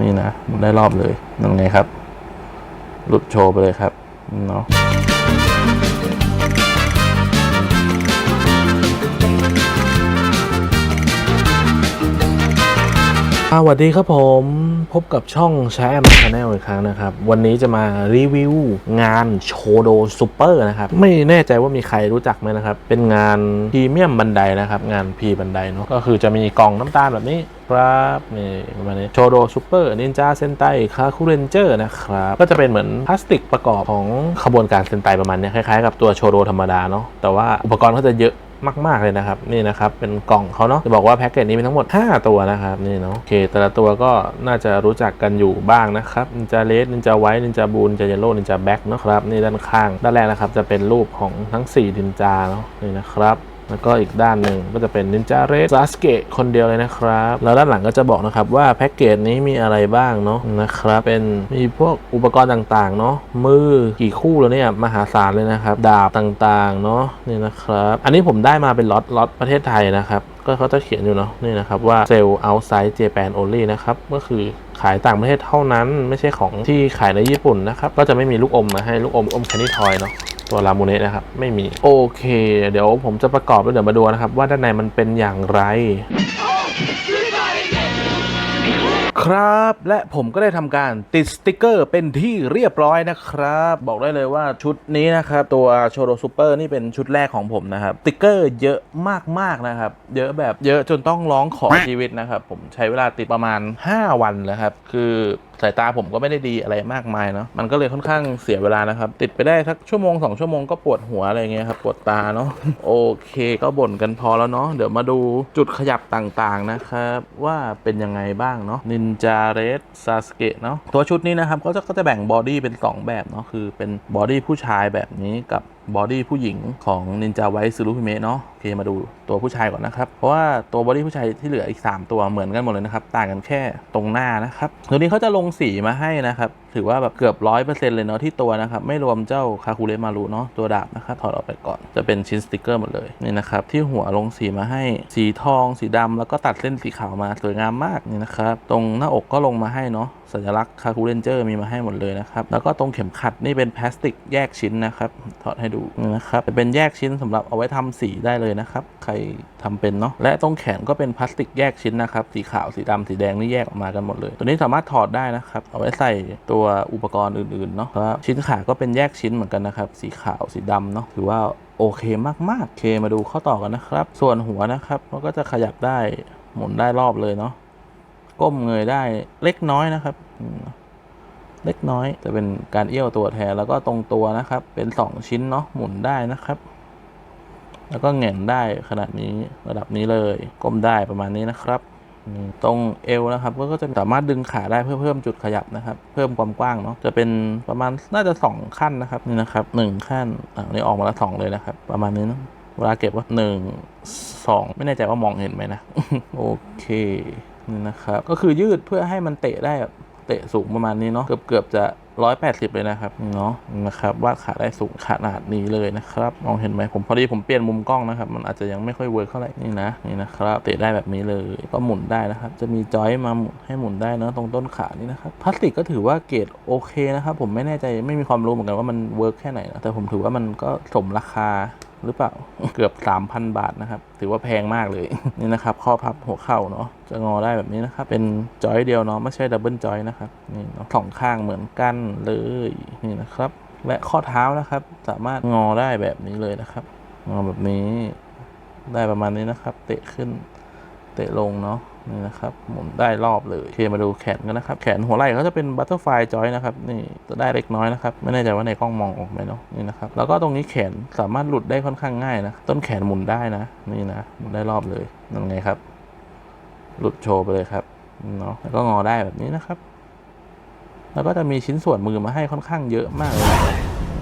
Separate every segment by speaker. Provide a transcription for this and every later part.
Speaker 1: นี่นะมุนได้รอบเลยนั่นไงครับ หลุดโชว์ไปเลยครับเนาะ สวัสดีครับผมพบกับช่องแชมชาแนลอีกครั้งนะครับ วันนี้จะมารีวิวงานโชโดซูเปอร์นะครับ ไม่แน่ใจว่ามีใครรู้จักไหมนะครับ เป็นงานพรีเมียมบันไดนะครับ งานพรีบันไดเนาะก็คือจะมีกล่องน้ำตาลแบบนี้ครับนี่ประมาณนี้โชโดซูเปอร์นินจาเซนไตคาคูเรนเจอร์นะครับ ก็จะเป็นเหมือนพลาสติกประกอบของขบวนการเซนไตประมาณนี้คล้ายๆกับตัวโชโดธรรมดาเนาะแต่ว่าอุปกรณ์เขาจะเยอะ มาก ๆ เลยนะครับ นี่นะครับ เป็นกล่องเขาเนาะจะบอกว่าแพ็กเกจนี้มีทั้งหมด 5 ตัวนะครับนี่เนาะโอเค แต่ละตัวก็น่าจะรู้จักกันอยู่บ้างนะครับนินจาเลสนินจาไวท์นินจาบูนนินจาเยลโล่นินจาแบ็กเนาะครับนี่ด้านข้าง ด้านแรกนะครับจะเป็นรูปของทั้ง4นินจาเนาะนี่นะครับ แล้วก็อีกด้านหนึ่งก็จะเป็นนินจาเรสซาสเกะคนเดียวเลยนะครับ แล้วด้านหลังก็จะบอกนะครับว่าแพ็กเกจนี้มีอะไรบ้างเนาะนะครับ เป็นมีพวกอุปกรณ์ต่างๆเนาะมือกี่คู่แล้วเนี่ยมหาศาลเลยนะครับ ดาบต่างๆเนาะนี่นะครับ อันนี้ผมได้มาเป็นล็อตล็อตประเทศไทยนะครับก็เขาจะเขียนอยู่เนาะนี่นะครับว่าเซลล์ outside Japan only นะครับก็คือขายต่างประเทศเท่านั้น ไม่ใช่ของที่ขายในญี่ปุ่นนะครับ ก็จะไม่มีลูกอมมาให้ลูกอมอมแคนดี้ทอยเนาะ ตัวลามูเนะนะครับ ไม่มีโอเค เดี๋ยวผมจะประกอบแล้วเดี๋ยวมาดูนะครับ ว่าด้านในมันเป็นอย่างไรครับและผมก็ได้ทำการติดสติกเกอร์เป็นที่เรียบร้อยนะครับ บอกได้เลยว่าชุดนี้นะครับตัวโชโดซูเปอร์นี่เป็นชุดแรกของผมนะครับสติกเกอร์เยอะมากๆนะครับ เยอะแบบเยอะจนต้องร้องขอชีวิตนะครับ ผมใช้เวลาติดประมาณ 5 วันแล้วครับ คือ สายตาผมก็ไม่ได้ดีอะไรมากมายเนาะมันก็เลยค่อนข้างเสียเวลานะครับ ติดไปได้สักชั่วโมง 2 ชั่วโมงก็ปวดหัวอะไรเงี้ยครับปวดตาเนาะโอเคก็บ่นกันพอแล้วเนาะเดี๋ยวมาดูจุดขยับต่างๆนะครับว่าเป็นยังไงบ้างเนาะนินจาเรสซาสเกะเนาะตัวชุดนี้นะครับก็จะก็จะแบ่งบอดี้เป็น 2 แบบเนาะคือเป็นบอดี้ผู้ชายแบบนี้กับบอดี้ผู้หญิงของนินจาไวซูรุพิเมะเนาะโอเคมาดูตัวผู้ชายก่อนนะครับ เพราะว่าตัวบอดี้ผู้ชายที่เหลืออีก 3 ตัวเหมือนกันหมดเลยนะครับ ต่างกันแค่ตรงหน้านะครับ ตัวนี้เขาจะลงสีมาให้นะครับ ถือว่าแบบเกือบร้อยเปอร์เซ็นต์เลยเนาะที่ตัวนะครับไม่รวมเจ้าคาคูเรมารุเนาะตัวดาบนะครับถอดออกไปก่อนจะเป็นชิ้นสติกเกอร์หมดเลยนี่นะครับที่หัวลงสีมาให้สีทอง สีดำแล้วก็ตัดเส้นสีขาวมาสวยงามมากนี่นะครับตรงหน้าอกก็ลงมาให้เนาะสัญลักษณ์คาคูเรนเจอร์มีมาให้หมดเลยนะครับแล้วก็ตรงเข็มขัดนี่เป็นพลาสติกแยกชิ้นนะครับถอดให้ดูนี่นะครับจะเป็นแยกชิ้นสำหรับเอาไว้ทำสีได้เลยนะครับใครทำเป็นเนาะและตรงแขนก็เป็นพลาสติกแยกชิ้นนะครับสีขาวสีดำสีแดงนี่แยกออกมากันหมดเลย ตัวนี้สามารถถอดได้นะครับเอาไว้ใส่ตัววอุปกรณ์อื่นๆเนาะชิ้นขาก็เป็นแยกชิ้นเหมือนกันนะครับ สีขาวสีดำเนาะถือว่าโอเคมากๆโอเคมาดูข้อต่อกันนะครับ ส่วนหัวนะครับมันก็จะขยับได้หมุนได้รอบเลยเนาะก้มเงยได้เล็กน้อยนะครับ เล็กน้อยจะเป็นการเอี้ยวตัวแทนแล้วก็ตรงตัวนะครับ เป็น 2 ชิ้นเนาะหมุนได้นะครับ แล้วก็แหง่นได้ขนาดนี้ระดับนี้เลย ก้มได้ประมาณนี้นะครับ ตรงเอวนะครับก็จะสามารถดึงขาได้เพื่อเพิ่มจุดขยับนะครับ เพิ่มความกว้างเนาะจะเป็นประมาณน่าจะ 2 ขั้นนะครับนี่นะครับหนึ่งขั้นอ่านี่ออกมาละสองเลยนะครับ ประมาณนี้เนาะเวลาเก็บว่าหนึ่งสองไม่แน่ใจว่ามองเห็นไหมนะ โอเคนี่นะครับ ก็คือยืดเพื่อให้มันเตะได้แบบ เตะสูงประมาณนี้เนาะเกือบเกือบๆจะ180เลยนะครับเนาะนะครับวาดขาได้สูงขนาดนี้เลยนะครับมองเห็นไหมผมพอดีผมเปลี่ยนมุมกล้องนะครับ มันอาจจะยังไม่ค่อยเวิร์กเท่าไหร่นี่นะนี่นะครับเตะได้แบบนี้เลยก็หมุนได้นะครับ จะมีจอยมาให้หมุนได้เนาะตรงต้นขานี่นะครับพลาสติกก็ถือว่าเกรดโอเคนะครับผมไม่แน่ใจไม่มีความรู้เหมือนกันว่ามันเวิร์กแค่ไหนนะแต่ผมถือว่ามันก็สมราคา หรือเปล่า เกือบ 3,000 บาทนะครับ ถือว่าแพงมากเลย นี่นะครับ ข้อพับหัวเข่าเนาะ จะงอได้แบบนี้นะครับ เป็นจอยเดียวเนาะ ไม่ใช่ดับเบิลจอยนะครับ นี่เนาะสองข้างเหมือนกันเลย นี่นะครับ และข้อเท้านะครับ สามารถงอได้แบบนี้เลยนะครับ งอแบบนี้ ได้ประมาณนี้นะครับ เตะขึ้น เตะลงเนาะ นี่นะครับหมุนได้รอบเลยโอเคมาดูแขนกันนะครับ แขนหัวไหล่เขาจะเป็นบัตเตอร์ไฟจอยนะครับนี่จะได้เล็กน้อยนะครับ ไม่แน่ใจว่าในกล้องมองออกไหมเนาะนี่นะครับ แล้วก็ตรงนี้แขนสามารถหลุดได้ค่อนข้างง่ายนะต้นแขนหมุนได้นะ นี่นะหมุนได้รอบเลยนั่นไงครับ หลุดโชว์ไปเลยครับเนาะแล้วก็งอได้แบบนี้นะครับ แล้วก็จะมีชิ้นส่วนมือมาให้ค่อนข้างเยอะมากเลย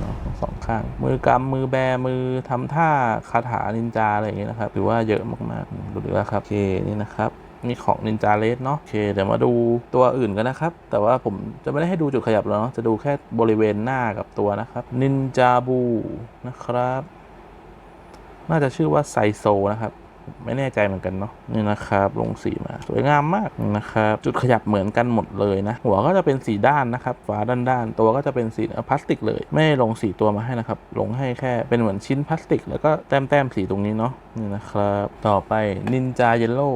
Speaker 1: เนาะสองข้าง มือกำมือแบมือทำท่าคาถานินจาอะไรอย่างเงี้ยนะครับถือว่าเยอะมากๆดูดีแล้วครับโอเคนี่นะครับ นี่ของนินจาเลสเนาะโอเคเดี๋ยวมาดูตัวอื่นกันนะครับ แต่ว่าผมจะไม่ได้ให้ดูจุดขยับแล้วเนาะจะดูแค่บริเวณหน้ากับตัวนะครับนินจาบูนะครับ น่าจะชื่อว่าไซโซนะครับไม่แน่ใจเหมือนกันเนาะนี่นะครับ ลงสีมาสวยงามมากนะครับ จุดขยับเหมือนกันหมดเลยนะ หัวก็จะเป็นสีด้านนะครับฝาด้านๆตัวก็จะเป็นสีพลาสติกเลย ไม่ลงสีตัวมาให้นะครับ ลงให้แค่เป็นเหมือนชิ้นพลาสติก แล้วก็แต้มๆสีตรงนี้เนาะนี่นะครับ ต่อไปนินจาเยลโล่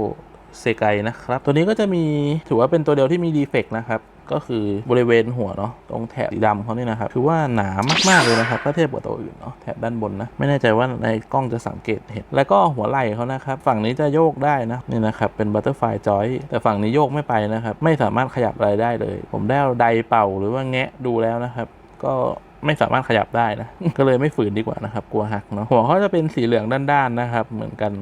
Speaker 1: เซไกนะครับ ตัวนี้ก็จะมีถือว่าเป็นตัวเดียวที่มีดีเฟกต์นะครับก็คือบริเวณหัวเนาะตรงแถบสีดำเขาเนี่ยนะครับคือว่าหนามากๆเลยนะครับถ้าเทียบกับตัวอื่นเนาะแถบด้านบนนะไม่แน่ใจว่าในกล้องจะสังเกตเห็น แล้วก็หัวไหล่เขานะครับฝั่งนี้จะโยกได้นะนี่นะครับเป็นบัตเตอร์ไฟจอยแต่ฝั่งนี้โยกไม่ไปนะครับไม่สามารถขยับอะไรได้เลย ผมได้เอาไดเป่าหรือว่าแงะดูแล้วนะครับ ก็ไม่สามารถขยับได้นะก็เลยไม่ฝืนดีกว่านะครับกลัวหักเนาะหัวเขาจะเป็นสีเหลืองด้านๆนะครับ เหมือนกัน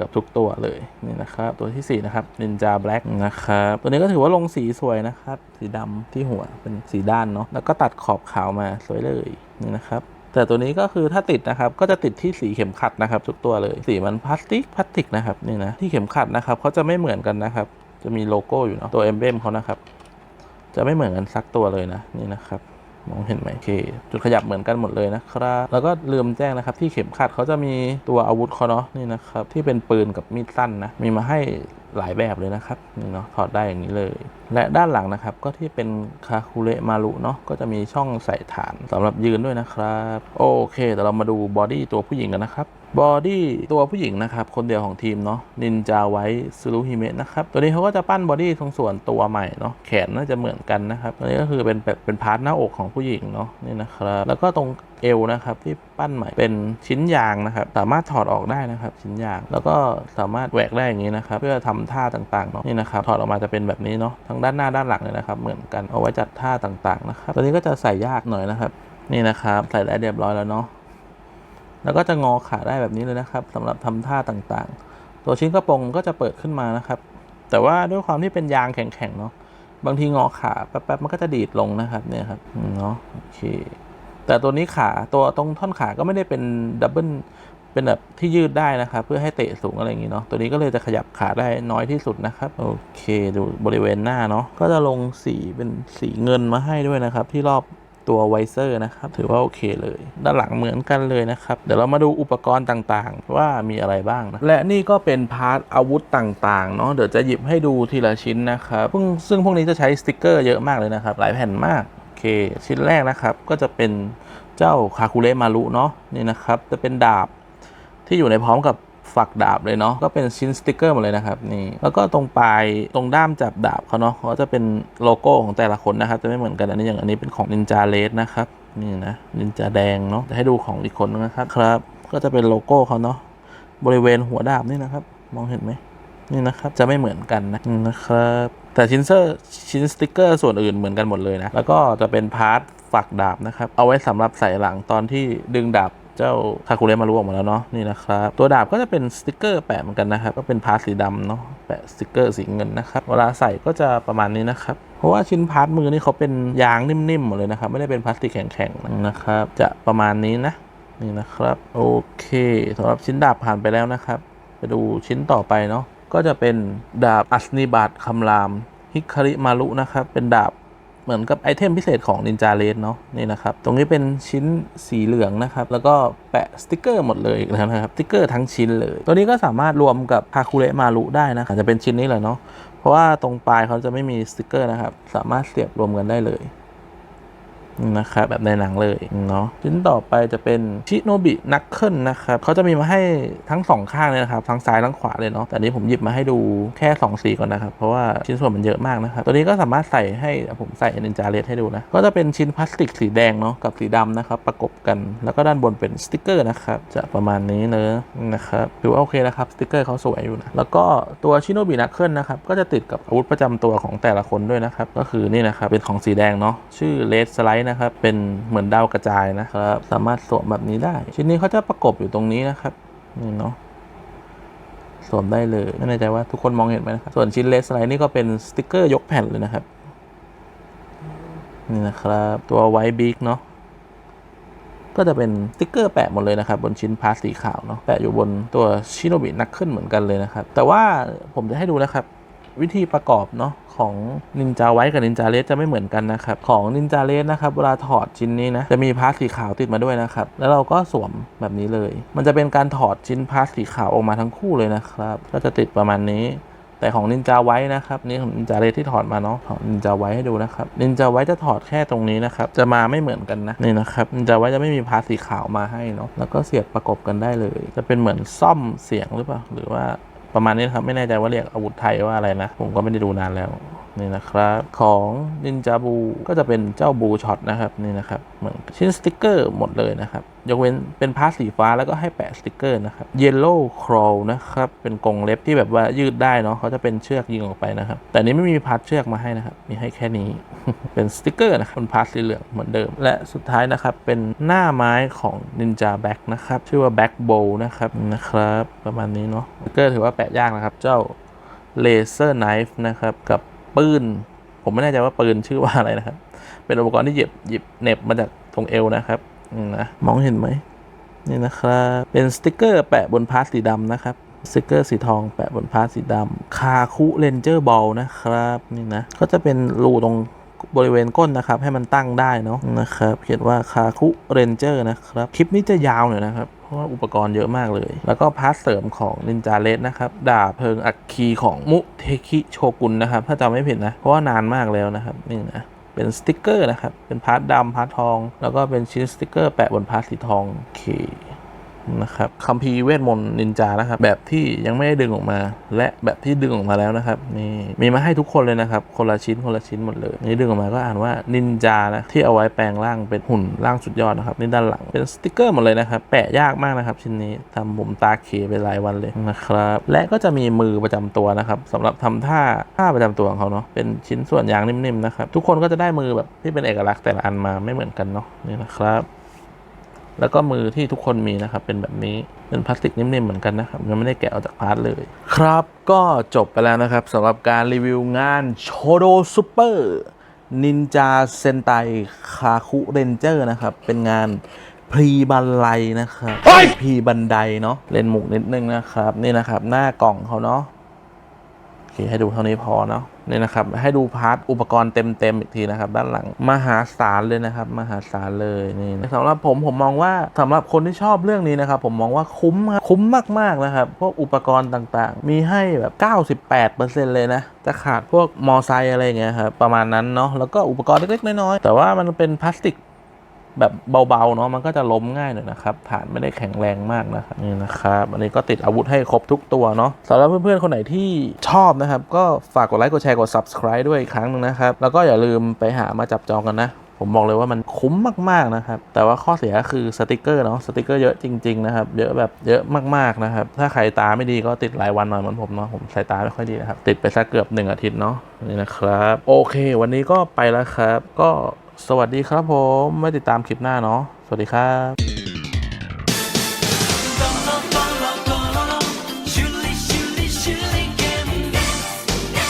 Speaker 1: กับทุกตัวเลยนี่นะครับตัวที่ 4 นะครับ Ninja Black นะครับตัวนี้ก็ถือว่าลงสีสวยนะครับ สีดำที่หัวเป็นสีด้านเนาะแล้วก็ตัดขอบขาวมาสวยเลยนี่นะครับแต่ตัวนี้ก็คือถ้าติดนะครับก็จะติดที่สีเข็มขัดนะครับ ทุกตัวเลย สีมันพลาสติกพลาสติกนะครับนี่นะที่เข็มขัดนะครับเขาจะไม่เหมือนกันนะครับ จะมีโลโก้อยู่เนาะตัวเอมเบมเขานะครับ จะไม่เหมือนกันสักตัวเลยนะนี่นะครับ มองเห็นไหมโอเค จุดขยับเหมือนกันหมดเลยนะครับ แล้วก็ลืมแจ้งนะครับ ที่เข็มขัดเขาจะมีตัวอาวุธเขาเนาะนี่นะครับ ที่เป็นปืนกับมีดสั้นนะ มีมาให้ หลายแบบเลยนะครับนี่เนาะถอดได้อย่างนี้เลย และด้านหลังนะครับก็ที่เป็นคาคูเระมารุเนาะก็จะมีช่องใส่ฐานสำหรับยืนด้วยนะครับโอเคแต่เรามาดูบอดี้ตัวผู้หญิงกันนะครับบอดี้ตัวผู้หญิงนะครับ คนเดียวของทีมเนาะนินจาไว้ซูรุฮิเมะนะครับ ตัวนี้เขาก็จะปั้นบอดี้ตรงส่วนตัวใหม่เนาะแขนน่าจะเหมือนกันนะครับตัวนี้ก็คือเป็นแบบเป็นพาร์ทหน้าอกของผู้หญิงเนาะนี่นะครับ แล้วก็ตรง เอวนะครับที่ปั้นใหม่เป็นชิ้นยางนะครับ สามารถถอดออกได้นะครับ ชิ้นยาง แล้วก็สามารถแหวกได้อย่างนี้นะครับ เพื่อทำท่าต่างๆเนาะนี่นะครับถอดออกมาจะเป็นแบบนี้เนาะทั้งด้านหน้าด้านหลังเลยนะครับ เหมือนกันเอาไว้จัดท่าต่างๆนะครับตัวนี้ก็จะใส่ยากหน่อยนะครับ นี่นะครับใส่ได้เรียบร้อยแล้วเนาะแล้วก็จะงอขาได้แบบนี้เลยนะครับสำหรับทำท่าต่างๆ ตัวชิ้นกระโปรงก็จะเปิดขึ้นมานะครับ แต่ว่าด้วยความที่เป็นยางแข็งๆเนาะบางทีงอขาแป๊บๆมันก็จะดีดลงนะครับเนี่ยครับเนาะโอเค แต่ตัวนี้ขาตัวตรงท่อนขาก็ไม่ได้เป็นดับเบิลเป็นแบบที่ยืดได้นะครับ เพื่อให้เตะสูงอะไรอย่างนี้เนาะตัวนี้ก็เลยจะขยับขาได้น้อยที่สุดนะครับโอเค ดูบริเวณหน้าเนาะก็จะลงสีเป็นสีเงินมาให้ด้วยนะครับ ที่รอบตัวไวเซอร์นะครับถือว่าโอเคเลย ด้านหลังเหมือนกันเลยนะครับ เดี๋ยวเรามาดูอุปกรณ์ต่างๆ ว่ามีอะไรบ้างนะและนี่ก็เป็นพาร์ทอาวุธต่างๆเนาะเดี๋ยวจะหยิบให้ดูทีละชิ้นนะครับซึ่งพวกนี้จะใช้สติกเกอร์เยอะมากเลยนะครับหลายแผ่นมาก เค ชิ้นแรกนะครับก็จะเป็นเจ้าคาคูเรมารุเนาะนี่นะครับ จะเป็นดาบที่อยู่ในพร้อมกับฝักดาบเลยเนาะก็เป็นชิ้นสติกเกอร์หมดเลยนะครับนี่แล้วก็ตรงปลายตรงด้ามจับดาบเขาเนาะเขาจะเป็นโลโก้ของแต่ละคนนะครับ จะไม่เหมือนกันอันนี้อย่างอันนี้เป็นของนินจาเลสนะครับนี่นะนินจาแดงเนาะจะให้ดูของอีกคนนะครับครับ ก็จะเป็นโลโก้เขาเนาะบริเวณหัวดาบนี่นะครับ มองเห็นไหม นี่นะครับจะไม่เหมือนกันนะนะครับแต่ชิ้นเซอร์ชิ้นสติกเกอร์ส่วนอื่นเหมือนกันหมดเลยนะแล้วก็จะเป็นพาร์ทฝักดาบนะครับเอาไว้สำหรับใส่หลังตอนที่ดึงดาบเจ้าคาคูเรมารู้ออกมาแล้วเนาะนี่นะครับ ตัวดาบก็จะเป็นสติกเกอร์แปะเหมือนกันนะครับ ก็เป็นพาร์ทสีดำเนาะแปะสติกเกอร์สีเงินนะครับ เวลาใส่ก็จะประมาณนี้นะครับ เพราะว่าชิ้นพาร์ทมือนี่เขาเป็นยางนิ่มๆหมดเลยนะครับ ไม่ได้เป็นพลาสติกแข็งๆนะครับ จะประมาณนี้นะนี่นะครับ โอเคสำหรับชิ้นดาบผ่านไปแล้วนะครับ ไปดูชิ้นต่อไปเนาะ ก็จะเป็นดาบอัสนิบาตคำรามฮิคาริมารุนะครับ เป็นดาบเหมือนกับไอเทมพิเศษของนินจาเลนเนาะนี่นะครับ ตรงนี้เป็นชิ้นสีเหลืองนะครับ แล้วก็แปะสติกเกอร์หมดเลยแล้วนะครับสติกเกอร์ทั้งชิ้นเลย ตัวนี้ก็สามารถรวมกับคาคูเระมารุได้นะอาจจะเป็นชิ้นนี้แหละเนาะเพราะว่าตรงปลายเขาจะไม่มีสติกเกอร์นะครับ สามารถเสียบรวมกันได้เลย นะครับแบบในหนังเลยเนาะชิ้นต่อไปจะเป็นชิโนบินักเคิลนะครับเขาจะมีมาให้ทั้งสองข้างเลยนะครับ ทั้งซ้ายทั้งขวาเลยเนาะแต่นี้ผมหยิบมาให้ดูแค่ 2 สีก่อนนะครับ เพราะว่าชิ้นส่วนมันเยอะมากนะครับ ตัวนี้ก็สามารถใส่ให้ผมใส่นินจาเลสให้ดูนะ ก็จะเป็นชิ้นพลาสติกสีแดงเนาะกับสีดำนะครับประกบกันแล้วก็ด้านบนเป็นสติกเกอร์นะครับจะประมาณนี้เนอะนะครับถือว่าโอเคนะครับสติกเกอร์เขาสวยอยู่นะแล้วก็ตัวชิโนบินักเคิลนะครับก็จะติดกับอาวุธประจำตัวของแต่ละคนด้วยนะครับก็คือนี่นะครับเป็นของสีแดงเนาะชื่อเลสไลด์นะครับ เป็นเหมือนดาวกระจายนะครับ สามารถสวมแบบนี้ได้ ชิ้นนี้เขาจะประกบอยู่ตรงนี้นะครับนี่เนาะสวมได้เลยไม่แน่ใจว่าทุกคนมองเห็นไหมนะครับ ส่วนชิ้นเลสไลด์นี่ก็เป็นสติกเกอร์ยกแผ่นเลยนะครับ นี่นะครับ ตัวไวท์บิ๊กเนาะก็จะเป็นสติกเกอร์แปะหมดเลยนะครับ บนชิ้นพาสสีขาวเนาะแปะอยู่บนตัวชิโนบินักขึ้นเหมือนกันเลยนะครับ แต่ว่าผมจะให้ดูนะครับ วิธีประกอบเนาะของนินจาไว้กับนินจาเลสจะไม่เหมือนกันนะครับ ของนินจาเลสนะครับเวลาถอดชิ้นนี้นะจะมีพาร์ทสีขาวติดมาด้วยนะครับ แล้วเราก็สวมแบบนี้เลย มันจะเป็นการถอดชิ้นพาร์ทสีขาวออกมาทั้งคู่เลยนะครับ ก็จะติดประมาณนี้ แต่ของนินจาไว้นะครับนี่ของนินจาเลสที่ถอดมาเนาะของนินจาไว้ให้ดูนะครับนินจาไว้จะถอดแค่ตรงนี้นะครับ จะมาไม่เหมือนกันนะนี่นะครับนินจาไว้จะไม่มีพาร์ทสีขาวมาให้เนาะแล้วก็เสียบประกบกันได้เลย จะเป็นเหมือนซ่อมเสียงหรือเปล่าหรือว่า ประมาณนี้ครับ ไม่แน่ใจว่าเรียกอาวุธไทยว่าอะไรนะ ผมก็ไม่ได้ดูนานแล้ว นี่นะครับ ของนินจาบูก็จะเป็นเจ้าบูช็อตนะครับนี่นะครับเหมือนชิ้นสติกเกอร์หมดเลยนะครับยกเว้นเป็นพาร์ทสีฟ้าแล้วก็ให้แปะสติกเกอร์นะครับ Yellow Crawl นะครับเป็นกรงเล็บที่แบบว่ายืดได้เนาะเขาจะเป็นเชือกยิงออกไปนะครับ แต่นี้ไม่มีพาร์ทเชือกมาให้นะครับ มีให้แค่นี้ เป็นสติกเกอร์นะครับเป็นพาร์ทสีเหลืองเหมือนเดิม และสุดท้ายนะครับ เป็นหน้าไม้ของ Ninja Back นะครับ ชื่อว่า Back Bow นะครับนะครับ ประมาณนี้เนาะสติกเกอร์ถือว่าแปะยากนะครับ เจ้า Laser Knife นะครับกับ ปืนผมไม่แน่ใจว่าปืนชื่อว่าอะไรนะครับ เป็นอุปกรณ์ที่หยิบหยิบเน็บมาจากตรงเอวนะครับนะมองเห็นไหมนี่นะครับ เป็นสติกเกอร์แปะบนพาร์ทสีดำนะครับสติกเกอร์สีทองแปะบนพาร์ทสีดำคาคุเรนเจอร์บอลนะครับนี่นะก็จะเป็นรูตรงบริเวณก้นนะครับ ให้มันตั้งได้เนาะนะครับ เขียนว่าคาคุเรนเจอร์นะครับ คลิปนี้จะยาวหน่อยนะครับ ราะว่าอุปกรณ์เยอะมากเลย แล้วก็พาร์ทเสริมของนินจาเลสนะครับ ดาบเพลิงอัคคีของมุเทคิโชกุนนะครับ ถ้าจำไม่ผิดนะ เพราะว่านานมากแล้วนะครับ นี่นะ เป็นสติกเกอร์นะครับ เป็นพาร์ทดำพาร์ททอง แล้วก็เป็นชิ้นสติกเกอร์แปะบนพาร์ทสีทองโอเค นะครับคัมภีร์เวทมนต์นินจานะครับ แบบที่ยังไม่ได้ดึงออกมา และแบบที่ดึงออกมาแล้วนะครับนี่มีมาให้ทุกคนเลยนะครับ คนละชิ้นคนละชิ้นหมดเลยนี่ดึงออกมาก็อ่านว่านินจานะที่เอาไว้แปลงร่างเป็นหุ่นร่างสุดยอดนะครับนี่ด้านหลังเป็นสติกเกอร์หมดเลยนะครับ แปะยากมากนะครับ ชิ้นนี้ทำผมตาเขไปหลายวันเลยนะครับ และก็จะมีมือประจำตัวนะครับสำหรับทำท่าท่าประจำตัวของเขาเนาะเป็นชิ้นส่วนยางนิ่มๆนะครับทุกคนก็จะได้มือแบบที่เป็นเอกลักษณ์แต่ละอันมาไม่เหมือนกันเนาะนี่นะครับ แล้วก็มือที่ทุกคนมีนะครับเป็นแบบนี้เป็นพลาสติกนิ่มๆเหมือนกันนะครับยังไม่ได้แกะออกจากพาร์ทเลย ครับก็จบไปแล้วนะครับสำหรับการรีวิวงานโชโดซูเปอร์นินจาเซนไตคาคุเรนเจอร์นะครับ เป็นงานพรีบันไลนะครับพรีบันไดเนาะเล่นหมุกนิดนึงนะครับ นี่นะครับ หน้ากล่องเขาเนาะโอเคให้ดูเท่านี้พอเนาะนี่นะครับ ให้ดูพาร์ทอุปกรณ์เต็มๆอีกทีนะครับ ด้านหลังมหาศาลเลยนะครับ มหาศาลเลยนี่สำหรับผมผมมองว่าสำหรับคนที่ชอบเรื่องนี้นะครับ ผมมองว่าคุ้มคุ้มมากๆนะครับ พวกอุปกรณ์ต่างๆ มีให้แบบ 98%เลยนะ จะขาดพวกมอไซค์อะไรเงี้ยครับประมาณนั้นเนาะแล้วก็อุปกรณ์เล็กๆน้อยๆแต่ว่ามันเป็นพลาสติก แบบเบาๆเนาะมันก็จะล้มง่ายหน่อยนะครับฐานไม่ได้แข็งแรงมากนะครับนี่นะครับอันนี้ก็ติดอาวุธให้ครบทุกตัวเนาะสำหรับเพื่อนๆคนไหนที่ชอบนะครับ ก็ฝากกดไลค์กดแชร์กด subscribe ด้วยอีกครั้งหนึงนะครับ แล้วก็อย่าลืมไปหามาจับจองกันนะผมบอกเลยว่ามันคุ้มมากๆนะครับ แต่ว่าข้อเสียคือสติกเกอร์เนาะสติกเกอร์เยอะจริงๆนะครับ เยอะแบบเยอะมากๆนะครับ ถ้าใครตาไม่ดีก็ติดรายวันหน่อยเหมือนผมเนาะผมสายตาไม่ค่อยดีนะครับ ติดไปสักเกือบหนึ่งอาทิตย์เนาะนี่นะครับ โอเค วันนี้ก็ไปแล้วครับ ก็ สวัสดีครับผม ไม่ติดตามคลิปหน้าเนาะ สวัสดีครับ